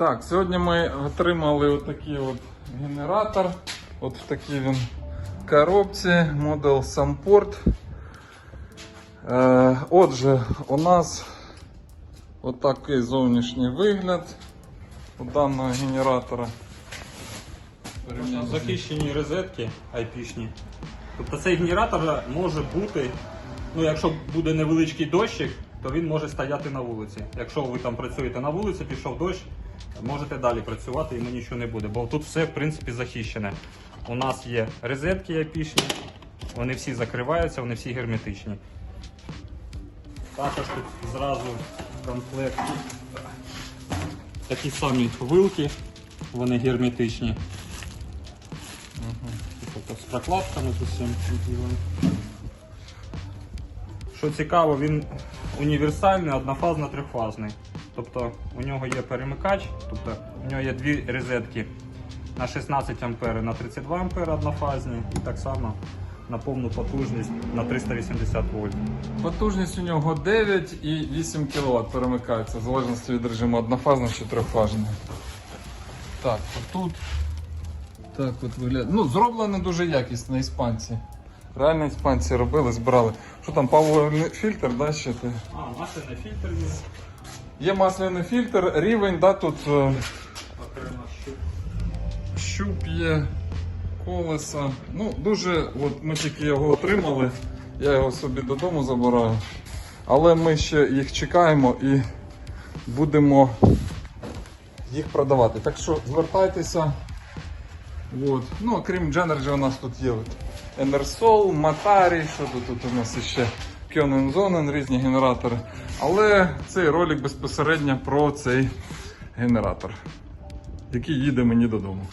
Так, сьогодні ми отримали отакий от генератор. От в такій він коробці, Model Sunport. Е, отже, у нас отакий зовнішній вигляд у даного генератора. Захищені розетки IP-шні. Тобто цей генератор може бути, ну якщо буде невеличкий дощик, то він може стояти на вулиці. Якщо ви там працюєте на вулиці, пішов дощ, можете далі працювати, йому нічого не буде. Бо тут все в принципі захищене. У нас є розетки IP-шні, вони всі закриваються, вони всі герметичні. Також тут зразу в комплекті такі самі вилки, вони герметичні. Тобто з прокладками усім. Що цікаво, він універсальний, однофазно трьохфазний. Тобто у нього є перемикач, тобто у нього є дві розетки на 16 А і на 32 А однофазні, і так само на повну потужність на 380 вольт. Потужність у нього 9 і 8 кВт перемикається, в залежності від режиму однофазний чи трьохфазний. Так, тут так от виглядає. Ну, зроблено дуже якісно іспанці. Реально іспанці робили, збирали. Що там, павловий фільтр, да, ще ти? А, масляний фільтр є. Є масляний фільтр, рівень, да, тут е, щуп. є, колеса. Ну, дуже, от ми тільки його отримали, я його собі додому забираю. Але ми ще їх чекаємо і будемо їх продавати. Так що звертайтеся. От. Ну, окрім Genergy у нас тут є Enersol, Matari, що тут, тут у нас ще Zonen, різні генератори. Але цей ролик безпосередньо про цей генератор, який їде мені додому.